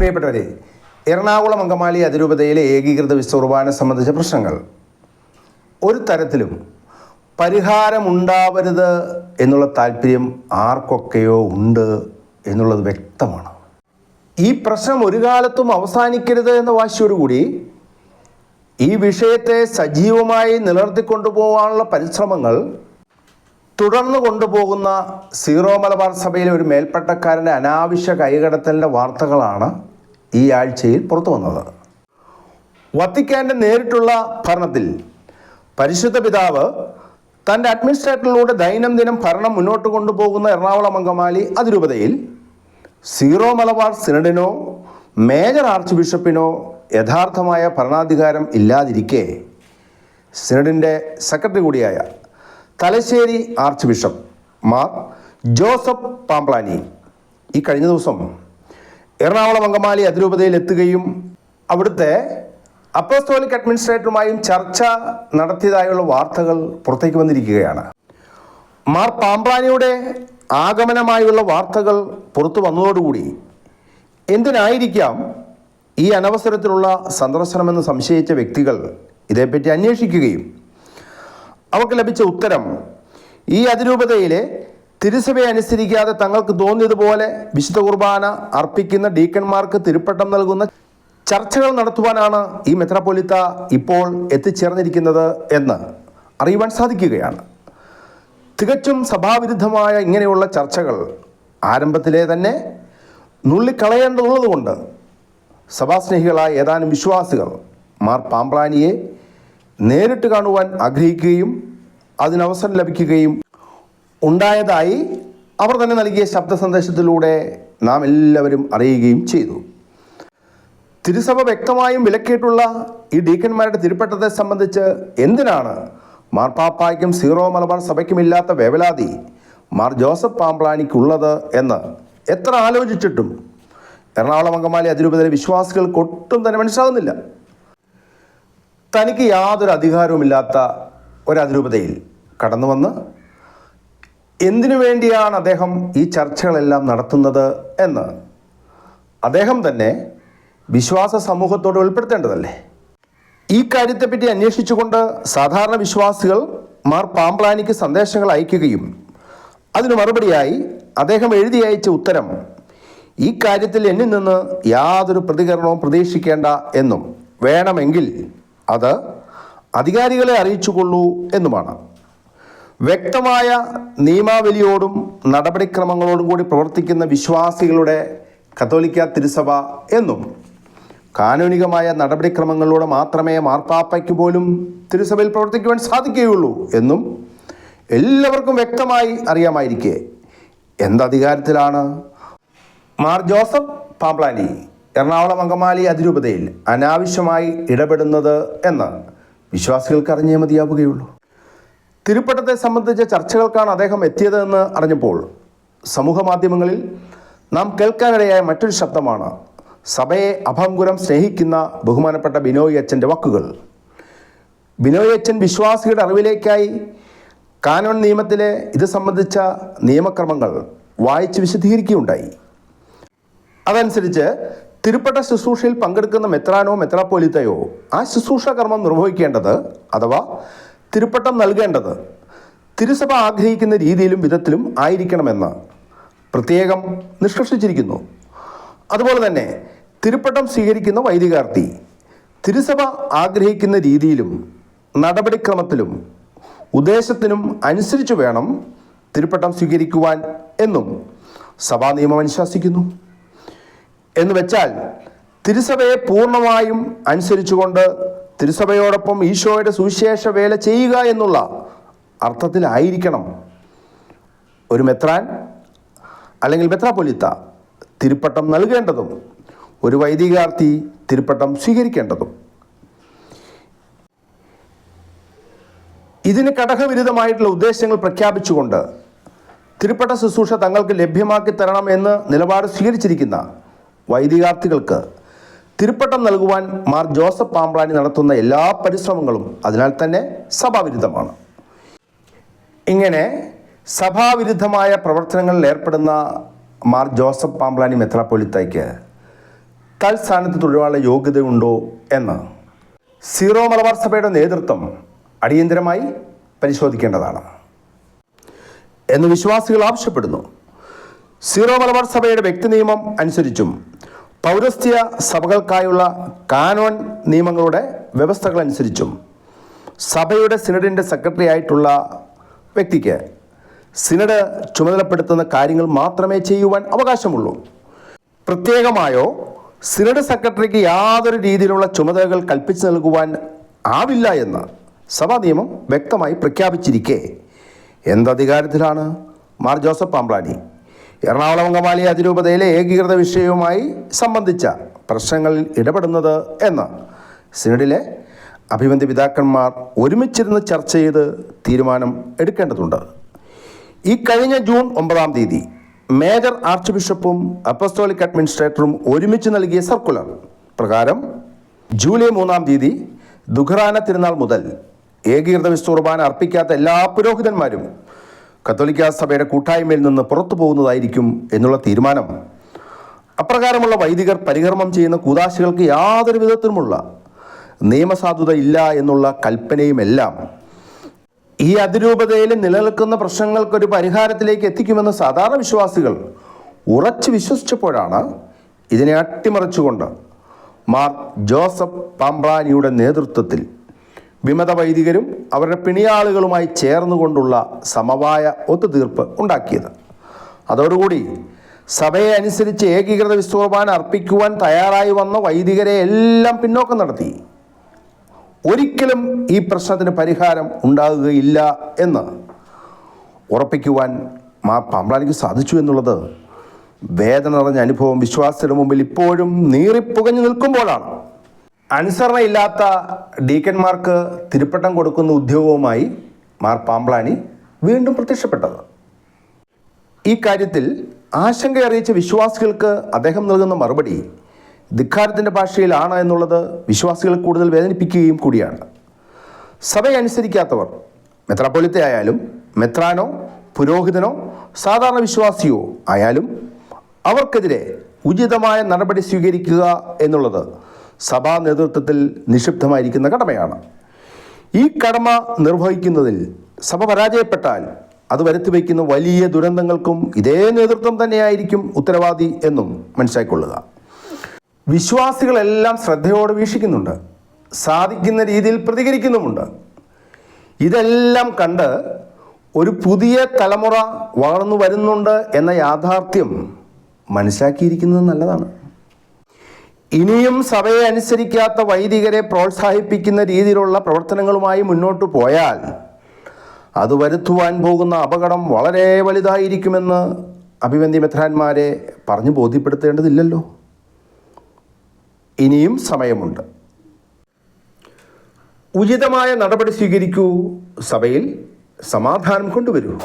പ്രിയപ്പെട്ടവരെ എറണാകുളം അങ്കമാലി അതിരൂപതയിലെ ഏകീകൃത വിശ്വകുർബാന സംബന്ധിച്ച പ്രശ്നങ്ങൾ. ഒരു തരത്തിലും പരിഹാരമുണ്ടാവരുത് എന്നുള്ള താല്പര്യം ആർക്കൊക്കെയോ ഉണ്ട് എന്നുള്ളത് വ്യക്തമാണ്. ഈ പ്രശ്നം ഒരു കാലത്തും അവസാനിക്കരുത് എന്ന വാശിയോടുകൂടി ഈ വിഷയത്തെ സജീവമായി നിലനിർത്തിക്കൊണ്ടുപോകാനുള്ള പരിശ്രമങ്ങൾ തുടർന്ന് കൊണ്ടുപോകുന്ന സീറോ മലബാർ സഭയിലെ ഒരു മേൽപ്പട്ടക്കാരന്റെ അനാവശ്യ കൈകടത്തലിന്റെ വാർത്തകളാണ് ഈ ആഴ്ചയിൽ പുറത്തു വന്നത്. വത്തിക്കാന്റെ നേരിട്ടുള്ള ഭരണത്തിൽ പരിശുദ്ധ പിതാവ് തന്റെ അഡ്മിനിസ്ട്രേറ്ററിലൂടെ ദൈനംദിനം ഭരണം മുന്നോട്ട് കൊണ്ടുപോകുന്ന എറണാകുളം അങ്കമാലി അതിരൂപതയിൽ സീറോ മലബാർ സിനഡിനോ മേജർ ആർച്ച് ബിഷപ്പിനോ യഥാർത്ഥമായ ഭരണാധികാരം ഇല്ലാതിരിക്കെ സിനഡിന്റെ സെക്രട്ടറി കൂടിയായ Thalassery archbishop Mar Joseph Pamplany ഈ കഴിഞ്ഞ ദിവസം എറണാകുളം അങ്കമാലി അതിരൂപതയിൽ എത്തുകയും അവിടുത്തെ അപ്പോസ്തോലിക് അഡ്മിനിസ്ട്രേറ്ററുമായും ചർച്ച നടത്തിയതായുള്ള വാർത്തകൾ പുറത്തേക്ക് വന്നിരിക്കുകയാണ്. മാർ പാമ്പ്രാനിയുടെ ആഗമനമായുള്ള വാർത്തകൾ പുറത്തു വന്നതോടുകൂടി എന്തിനായിരിക്കാം ഈ അനവസരത്തിലുള്ള സന്ദർശനമെന്ന് സംശയിച്ച വ്യക്തികൾ ഇതേപ്പറ്റി അന്വേഷിക്കുകയും? അവർക്ക് ലഭിച്ച ഉത്തരം ഈ അതിരൂപതയിലെ തിരുസഭയെ അനുസരിക്കാതെ തങ്ങൾക്ക് തോന്നിയതുപോലെ വിശുദ്ധ കുർബാന അർപ്പിക്കുന്ന ഡീക്കന്മാർക്ക് തിരുപ്പട്ടം നൽകുന്ന ചർച്ചകൾ നടത്തുവാനാണ് ഈ മെത്രാപ്പൊലിത്ത ഇപ്പോൾ എത്തിച്ചേർന്നിരിക്കുന്നത് എന്ന് അറിയുവാൻ സാധിക്കുകയാണ്. തികച്ചും സഭാവിരുദ്ധമായ ഇങ്ങനെയുള്ള ചർച്ചകൾ ആരംഭത്തിലെ തന്നെ നുള്ളിക്കളയേണ്ടതുള്ളതുകൊണ്ട് സഭാസ്നേഹികളായ ഏതാനും വിശ്വാസികൾ മാർ പാമ്പ്ലാനിയെ നേരിട്ട് കാണുവാൻ ആഗ്രഹിക്കുകയും അതിനവസരം ലഭിക്കുകയും ഉണ്ടായതായി അവർ തന്നെ നൽകിയ ശബ്ദ സന്ദേശത്തിലൂടെ നാം എല്ലാവരും അറിയുകയും ചെയ്തു. തിരുസഭ വ്യക്തമായും വിലക്കിയിട്ടുള്ള ഈ ഡീക്കന്മാരുടെ തിരുപ്പെട്ടത്തെ സംബന്ധിച്ച് എന്തിനാണ് മാർപ്പാപ്പായ്ക്കും സീറോ മലബാർ സഭയ്ക്കുമില്ലാത്ത വേവലാതി മാർ ജോസഫ് പാമ്പ്ലാനിക്കുള്ളത് എന്ന് എത്ര ആലോചിച്ചിട്ടും എറണാകുളം അങ്കമാലി അതിരൂപതയിലെ വിശ്വാസികൾക്ക് ഒട്ടും തന്നെ മനസ്സിലാകുന്നില്ല. തനിക്ക് യാതൊരു അധികാരവുമില്ലാത്ത ഒരു അതിരൂപതയിൽ കടന്നു വന്ന് എന്തിനു വേണ്ടിയാണ് അദ്ദേഹം ഈ ചർച്ചകളെല്ലാം നടത്തുന്നത് എന്ന്? അദ്ദേഹം തന്നെ വിശ്വാസ സമൂഹത്തോട് ഉൾപ്പെടുത്തേണ്ടതല്ലേ ഈ കാര്യത്തെപ്പറ്റി അന്വേഷിച്ചുകൊണ്ട് സാധാരണ വിശ്വാസികൾ മാർ പാമ്പ്ലാനിക്ക് സന്ദേശങ്ങൾ അയക്കുകയും അതിന് മറുപടിയായി അദ്ദേഹം എഴുതി അയച്ച ഉത്തരം ഈ കാര്യത്തിൽ എന്നിൽ നിന്ന് യാതൊരു പ്രതികരണവും പ്രതീക്ഷിക്കേണ്ട എന്നും വേണമെങ്കിൽ അത് അധികാരികളെ അറിയിച്ചുകൊള്ളൂ എന്നുമാണ്. വ്യക്തമായ നിയമാവലിയോടും നടപടിക്രമങ്ങളോടും കൂടി പ്രവർത്തിക്കുന്ന വിശ്വാസികളുടെ കത്തോലിക്ക തിരുസഭ എന്നും കാനൂനികമായ നടപടിക്രമങ്ങളിലൂടെ മാത്രമേ മാർപ്പാപ്പയ്ക്ക് പോലും തിരുസഭയിൽ പ്രവർത്തിക്കുവാൻ സാധിക്കുകയുള്ളൂ എന്നും എല്ലാവർക്കും വ്യക്തമായി അറിയാമായിരിക്കെ. എന്തധികാരത്തിലാണ് മാർ ജോസഫ് പാംപ്ലാനി എറണാകുളം അങ്കമാലി അതിരൂപതയിൽ അനാവശ്യമായി ഇടപെടുന്നത് എന്ന് വിശ്വാസികൾക്ക് അറിഞ്ഞേ മതിയാവുകയുള്ളൂ. തിരുപ്പട്ടത്തെ സംബന്ധിച്ച ചർച്ചകൾക്കാണ് അദ്ദേഹം എത്തിയതെന്ന് അറിഞ്ഞപ്പോൾ സമൂഹ മാധ്യമങ്ങളിൽ നാം കേൾക്കാനിടയായ മറ്റൊരു ശബ്ദമാണ് സഭയെ അഭംഗുരം സ്നേഹിക്കുന്ന ബഹുമാനപ്പെട്ട ബിനോയ് അച്ഛന്റെ വാക്കുകൾ. ബിനോയ് അച്ഛൻ വിശ്വാസിയുടെ അറിവിലേക്കായി കാനോൺ നിയമത്തിലെ ഇത് സംബന്ധിച്ച നിയമക്രമങ്ങൾ വായിച്ച് വിശദീകരിക്കുകയുണ്ടായി. അതനുസരിച്ച് തിരുപ്പട്ട ശുശ്രൂഷയിൽ പങ്കെടുക്കുന്ന മെത്രാനോ മെത്രാപ്പോലിത്തയോ ആ ശുശ്രൂഷ കർമ്മം നിർവഹിക്കേണ്ടത് അഥവാ തിരുപ്പട്ടം നൽകേണ്ടത്. തിരുസഭ ആഗ്രഹിക്കുന്ന രീതിയിലും വിധത്തിലും ആയിരിക്കണമെന്ന് പ്രത്യേകം നിഷ്കർഷിച്ചിരിക്കുന്നു. അതുപോലെ തന്നെ തിരുപ്പട്ടം സ്വീകരിക്കുന്ന വൈദികാർത്ഥി തിരുസഭ ആഗ്രഹിക്കുന്ന രീതിയിലും നടപടിക്രമത്തിലും ഉദ്ദേശത്തിനും അനുസരിച്ച് വേണം തിരുപ്പട്ടം സ്വീകരിക്കുവാൻ എന്നും സഭാ നിയമം അനുശാസിക്കുന്നു. എന്ന് വെച്ചാൽ തിരുസഭയെ പൂർണമായും അനുസരിച്ചുകൊണ്ട് തിരുസഭയോടൊപ്പം ഈശോയുടെ സുവിശേഷ വേല ചെയ്യുക എന്നുള്ള അർത്ഥത്തിലായിരിക്കണം. ഒരു മെത്രാൻ അല്ലെങ്കിൽ മെത്രാപൊലിത്ത തിരുപ്പട്ടം നൽകേണ്ടതും ഒരു വൈദികാർത്ഥി തിരുപ്പട്ടം സ്വീകരിക്കേണ്ടതും. ഇതിന് കടകവിരുദ്ധമായിട്ടുള്ള ഉദ്ദേശങ്ങൾ പ്രഖ്യാപിച്ചുകൊണ്ട് തിരുപ്പട്ട ശുശ്രൂഷ തങ്ങൾക്ക് ലഭ്യമാക്കി തരണം എന്ന് നിലപാട് സ്വീകരിച്ചിരിക്കുന്ന വൈദികാർത്ഥികൾക്ക് തിരുപ്പട്ടം നൽകുവാൻ മാർ ജോസഫ് പാമ്പ്ലാനി നടത്തുന്ന എല്ലാ പരിശ്രമങ്ങളും അതിനാൽ തന്നെ സഭാവിരുദ്ധമാണ്. ഇങ്ങനെ സഭാവിരുദ്ധമായ പ്രവർത്തനങ്ങളിൽ ഏർപ്പെടുന്ന മാർ ജോസഫ് പാമ്പ്ലാനി മെത്രാപ്പൊലിത്തയ്ക്ക് തൽസ്ഥാനത്ത് തുടരാനുള്ള യോഗ്യതയുണ്ടോ എന്ന് സീറോ മലബാർ സഭയുടെ നേതൃത്വം അടിയന്തരമായി പരിശോധിക്കേണ്ടതാണ്. എന്ന് വിശ്വാസികൾ ആവശ്യപ്പെടുന്നു. സീറോ മലബാർ സഭയുടെ വ്യക്തി നിയമം അനുസരിച്ചും പൗരസ്ത്യ സഭകൾക്കായുള്ള കാനോൻ നിയമങ്ങളുടെ വ്യവസ്ഥകൾ അനുസരിച്ചും സഭയുടെ സിനഡിന്റെ സെക്രട്ടറി ആയിട്ടുള്ള വ്യക്തിക്ക് സിനഡ് ചുമതലപ്പെടുത്തുന്ന കാര്യങ്ങൾ മാത്രമേ ചെയ്യുവാൻ അവകാശമുള്ളൂ. പ്രത്യേകമായോ സിനഡ് സെക്രട്ടറിക്ക് യാതൊരു രീതിയിലുള്ള ചുമതലകൾ കൽപ്പിച്ചു നൽകുവാൻ ആവില്ല എന്ന് സഭാ നിയമം വ്യക്തമായി പ്രഖ്യാപിച്ചിരിക്കെ. എന്തധികാരത്തിലാണ് മാർ ജോസഫ് പാമ്പ്ലാനി എറണാകുളം അങ്കമാലി അതിരൂപതയിലെ ഏകീകൃത വിഷയവുമായി സംബന്ധിച്ച പ്രശ്നങ്ങളിൽ ഇടപെടുന്നത് എന്ന് സിനഡിലെ അഭിബന്ധ പിതാക്കന്മാർ ഒരുമിച്ചിരുന്ന് ചർച്ച ചെയ്ത് തീരുമാനം എടുക്കേണ്ടതുണ്ട്. ഈ കഴിഞ്ഞ ജൂൺ ഒമ്പതാം തീയതി മേജർ ആർച്ച് ബിഷപ്പും അപ്പസ്റ്റോളിക് അഡ്മിനിസ്ട്രേറ്ററും ഒരുമിച്ച് നൽകിയ സർക്കുലർ പ്രകാരം ജൂലൈ മൂന്നാം തീയതി ദുഖറാന തിരുനാൾ മുതൽ ഏകീകൃത വിസ്തുർബാന അർപ്പിക്കാത്ത എല്ലാ പുരോഹിതന്മാരും കത്തോലിക്ക സഭയുടെ കൂട്ടായ്മയിൽ നിന്ന് പുറത്തു പോകുന്നതായിരിക്കും എന്നുള്ള തീരുമാനം. അപ്രകാരമുള്ള വൈദികർ പരികർമ്മം ചെയ്യുന്ന കൂതാശികൾക്ക് യാതൊരു വിധത്തിലുമുള്ള നിയമസാധുത ഇല്ല എന്നുള്ള കൽപ്പനയുമെല്ലാം ഈ അതിരൂപതയിൽ നിലനിൽക്കുന്ന പ്രശ്നങ്ങൾക്കൊരു പരിഹാരത്തിലേക്ക് എത്തിക്കുമെന്ന് സാധാരണ വിശ്വാസികൾ ഉറച്ചു വിശ്വസിച്ചപ്പോഴാണ് ഇതിനെ അട്ടിമറിച്ചുകൊണ്ട് മാർ ജോസഫ് പാമ്പ്രാനിയുടെ നേതൃത്വത്തിൽ വിമത വൈദികരും അവരുടെ പിണിയാളുകളുമായി ചേർന്നുകൊണ്ടുള്ള സമവായ ഒത്തുതീർപ്പ് ഉണ്ടാക്കിയത്. അതോടുകൂടി സഭയെ അനുസരിച്ച് ഏകീകൃത വിസ്തുർബാന അർപ്പിക്കുവാൻ തയ്യാറായി വന്ന വൈദികരെ എല്ലാം പിന്നോക്കം നടത്തി. ഒരിക്കലും ഈ പ്രശ്നത്തിന് പരിഹാരം ഉണ്ടാകുകയില്ല എന്ന് ഉറപ്പിക്കുവാൻ മാ പാമ്പ്ലാനിക്ക് സാധിച്ചു എന്നുള്ളത് വേദന നിറഞ്ഞ അനുഭവം വിശ്വാസത്തിന് മുമ്പിൽ ഇപ്പോഴും നീറിപ്പുകഞ്ഞു നിൽക്കുമ്പോഴാണ്. അനുസരണയില്ലാത്ത ഡീക്കന്മാർക്ക് തിരുപ്പട്ടം കൊടുക്കുന്ന ഉദ്യോഗവുമായി മാർ പാമ്പ്ലാനി വീണ്ടും പ്രത്യക്ഷപ്പെട്ടത്. ഈ കാര്യത്തിൽ ആശങ്ക അറിയിച്ച വിശ്വാസികൾക്ക് അദ്ദേഹം നൽകുന്ന മറുപടി ധിക്കാരത്തിന്റെ ഭാഷയിലാണ് എന്നുള്ളത് വിശ്വാസികൾ കൂടുതൽ വേദനിപ്പിക്കുകയും കൂടിയാണ്. സഭയെ അനുസരിക്കാത്തവർ മെത്രാപ്പൊലിത്തെ ആയാലും മെത്രാനോ പുരോഹിതനോ സാധാരണ വിശ്വാസിയോ ആയാലും അവർക്കെതിരെ ഉചിതമായ നടപടി സ്വീകരിക്കുക എന്നുള്ളത് സഭാ നേതൃത്വത്തിൽ നിക്ഷിപ്തമായിരിക്കുന്ന കടമയാണ്. ഈ കടമ നിർവഹിക്കുന്നതിൽ സഭ പരാജയപ്പെട്ടാൽ അത് വരുത്തി വയ്ക്കുന്ന വലിയ ദുരന്തങ്ങൾക്കും ഇതേ നേതൃത്വം തന്നെയായിരിക്കും ഉത്തരവാദി എന്നും മനസ്സിലാക്കിക്കൊള്ളുക. വിശ്വാസികളെല്ലാം ശ്രദ്ധയോടെ വീക്ഷിക്കുന്നുണ്ട്. സാധിക്കുന്ന രീതിയിൽ പ്രതികരിക്കുന്നുമുണ്ട്. ഇതെല്ലാം കണ്ട് ഒരു പുതിയ തലമുറ വളർന്നു വരുന്നുണ്ട് എന്ന യാഥാർത്ഥ്യം മനസ്സിലാക്കിയിരിക്കുന്നത് നല്ലതാണ്. ഇനിയും സഭയെ അനുസരിക്കാത്ത വൈദികരെ പ്രോത്സാഹിപ്പിക്കുന്ന രീതിയിലുള്ള പ്രവർത്തനങ്ങളുമായി മുന്നോട്ട് പോയാൽ അത് വരുത്തുവാൻ പോകുന്ന അപകടം വളരെ വലുതായിരിക്കുമെന്ന് അഭിവന്ദി മെത്രാന്മാരെ പറഞ്ഞു ബോധ്യപ്പെടുത്തേണ്ടതില്ലല്ലോ. ഇനിയും സമയമുണ്ട്. ഉചിതമായ നടപടി സ്വീകരിക്കൂ. സഭയിൽ സമാധാനം കൊണ്ടുവരൂ.